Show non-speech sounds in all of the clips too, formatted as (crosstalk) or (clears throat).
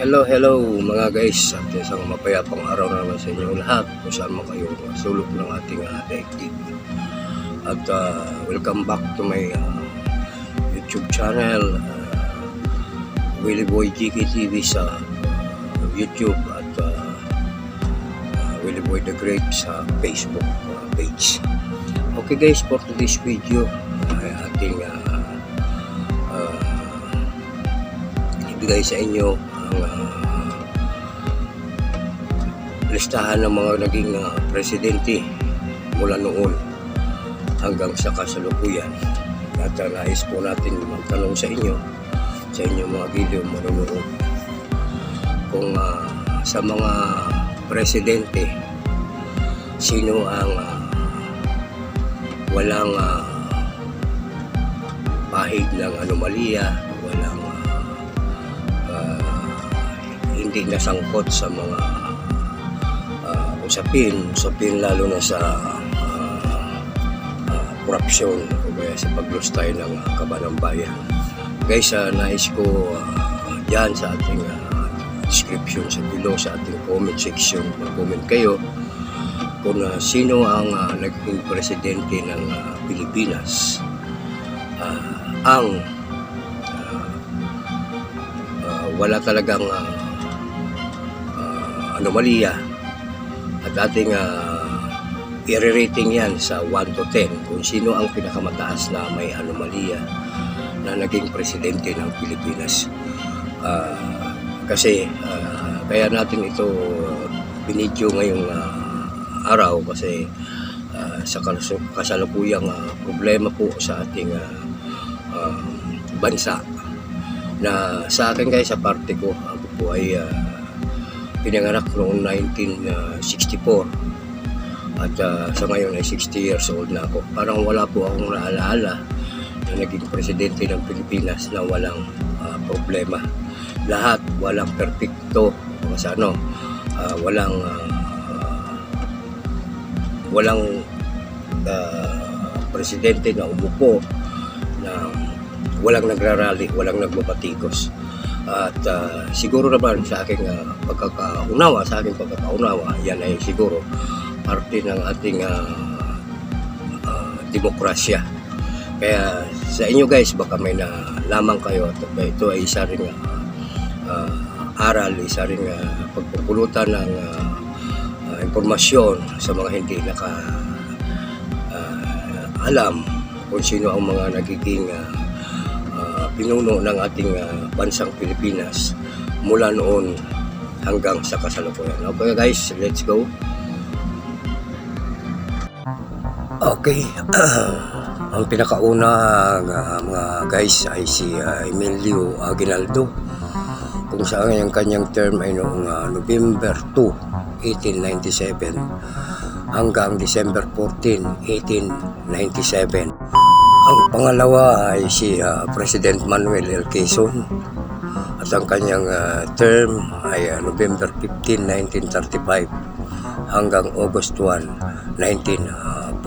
Hello, hello mga guys at isang mapayapang araw na naman sa inyo lahat kung saan man kayo sulok ng ating uh, daigdig. At uh, welcome back to my uh, YouTube channel uh, Willie Boy GKTV sa uh, YouTube at uh, uh, Willie Boy the Great sa Facebook uh, page. Okay guys, for today's video ay ating uh, uh, ibigay sa inyo ang uh, listahan ng mga naging uh, presidente mula noon hanggang sa kasalukuyan. At uh, nais po natin magtanong sa inyo, sa inyo mga video manunood, kung uh, sa mga presidente, sino ang uh, walang uh, pahig ng anomalya, hindi nasangkot sa mga uh, usapin, usapin lalo na sa uh, uh, korupsyon o kaya sa paglustay ng uh, kaban ng bayan. Guys, uh, nais ko uh, dyan sa ating uh, description sa below sa ating comment section, mag-comment kayo kung uh, sino ang uh, naging presidente ng uh, Pilipinas uh, ang uh, uh, wala talagang uh, anomalya at ating uh, i-rating yan sa 1 to 10 kung sino ang pinakamataas na may anomalya na naging presidente ng Pilipinas. Uh, kasi uh, kaya natin ito binidyo ngayong uh, araw kasi uh, sa kasalukuyang uh, problema po sa ating uh, uh, bansa na sa akin guys sa parte ko ako po ay uh, pinanganak noong 1964 at uh, sa ngayon ay 60 years old na ako. Parang wala po akong naalaala na naging presidente ng Pilipinas na walang uh, problema. Lahat walang perfecto sa ano uh, walang uh, walang uh, presidente na umupo na walang nagrarally, walang nagbabatikos. At uh, siguro naman sa aking uh, pagkakaunawa, sa aking pagkakaunawa, yan ay siguro parte ng ating uh, uh, demokrasya. Kaya sa inyo guys, baka may nalaman kayo at ito ay isa ring uh, uh, aral, isa ring uh, pagpupulutan ng uh, uh, impormasyon sa mga hindi naka uh, alam kung sino ang mga nagiging uh, pinuno ng ating uh, bansang Pilipinas mula noon hanggang sa kasalukuyan. Okay guys, let's go. Okay. (clears throat) ang pinakauna uh, mga guys ay si uh, Emilio Aguinaldo kung saan ang kanyang term ay noong uh, November 2, 1897 hanggang December 14, 1897. Ang pangalawa ay si uh, President Manuel L. Quezon at ang kanyang uh, term ay uh, November 15, 1935 hanggang August 1, 1944.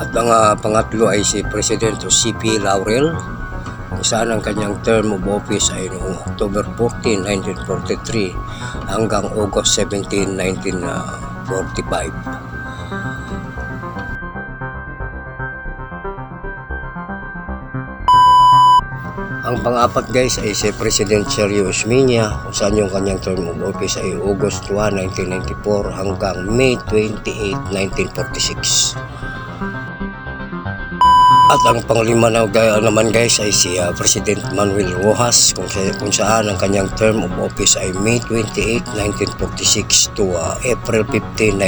At ang pangatlo ay si Presidente C.P. Laurel saan ang kanyang term of office ay noong October 14, 1943 hanggang August 17, 1945. Ang pang-apat guys ay si President Sergio Osmeña kung saan yung kanyang term of office ay August 1, 1994 hanggang May 28, 1946. At ang panglima na gaya naman guys ay si uh, President Manuel Rojas kung, kung saan ang kanyang term of office ay May 28, 1946 to uh, April 15,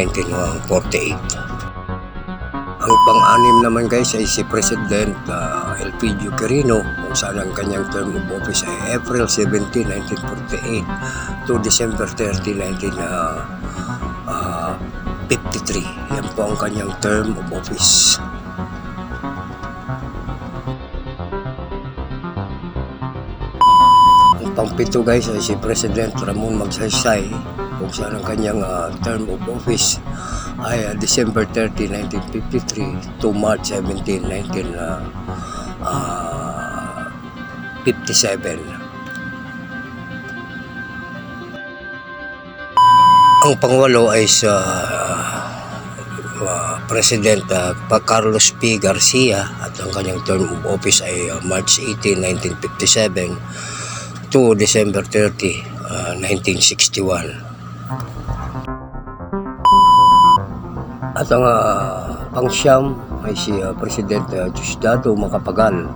1948. Ang pang-anim naman guys ay si President uh, Elpidio Quirino kung saan ang kanyang term of office ay April 17, 1948 to December 30, 1953. Yan po ang kanyang term of office. Pangpito guys ay si President Ramon Magsaysay kung saan ang kanyang ah, term of office ay ah, December 30, 1953 to March 17, 1957. Ang pangwalo ay sa ah, President pa Carlos P. Garcia at ang kanyang term of office ay ah, March 18, 1957 to December 30, ah, 1961. At ang uh, pangsyam ay si ah, President uh, Diosdado Macapagal.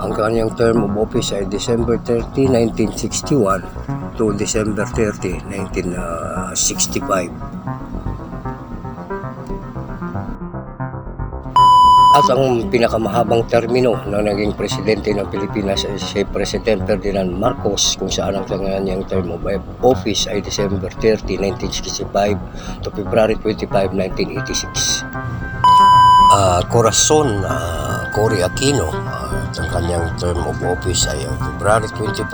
Ang kanyang term of office ay December 30, 1961 to December 30, 1965. At ang pinakamahabang termino na naging presidente ng Pilipinas ay si President Ferdinand Marcos kung saan ang kanyang term of office ay December 30, 1965 to February 25, 1986. Ah, Corazon uh, Cory Aquino ah, at ang kanyang term of office ay ah, February 25,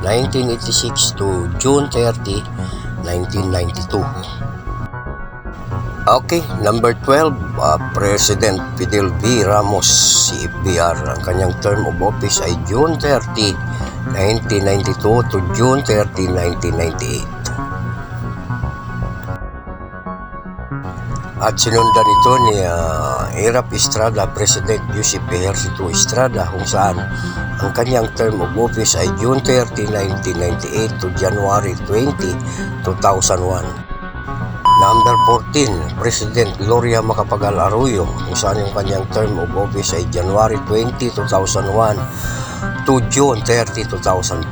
1986 to June 30, 1992. Okay, number 12, uh, President Fidel V. Ramos, CFBR. Ang kanyang term of office ay June 30, 1992 to June 30, 1998. At sinundan ito ni uh, Erap Estrada, President Yusip Ejercito Estrada, kung saan ang kanyang term of office ay June 30, 1998 to January 20, 2001. Number 14, President Gloria Macapagal Arroyo, kung saan yung kanyang term of office ay January 20, 2001 to June 30, 2010.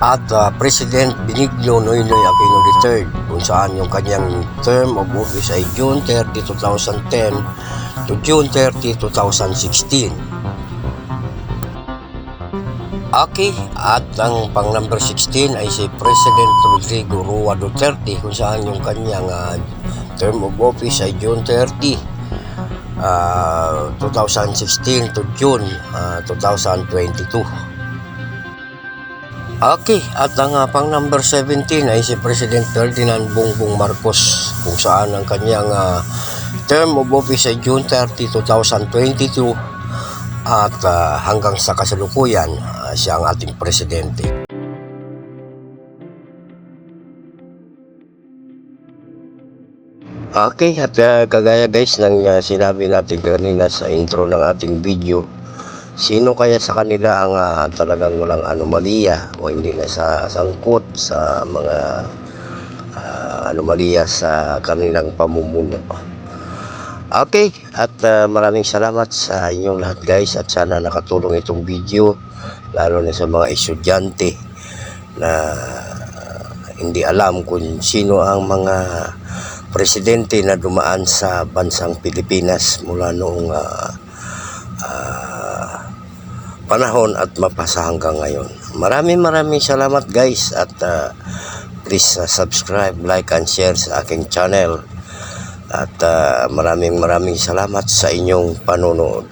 At uh, President Benigno Noynoy Aquino III, kung saan yung kanyang term of office ay June 30, 2010 to June 30, 2016. Okay, at ang pang number 16 ay si President Rodrigo Rua Duterte kung saan yung kanyang ah, term of office ay June 30, ah, 2016 to June ah, 2022. Okay, at ang ah, pang number 17 ay si President Ferdinand Bongbong Marcos kung saan ang kanyang ah, term of office ay June 30, 2022 at ah, hanggang sa kasalukuyan ah, siya ang ating presidente. Okay, at ah, kagaya guys ng ah, sinabi natin kanina sa intro ng ating video, sino kaya sa kanila ang ah, talagang walang anomalya o hindi na sa sangkot sa mga ah, anomalya sa kanilang pamumuno? Okay, at uh, maraming salamat sa inyong lahat guys at sana nakatulong itong video lalo na sa mga estudyante na hindi alam kung sino ang mga presidente na dumaan sa bansang Pilipinas mula noong ah, ah, panahon at mapasa hanggang ngayon. Maraming maraming salamat guys at ah, please ah, subscribe, like and share sa aking channel. At ah, maraming maraming salamat sa inyong panonood.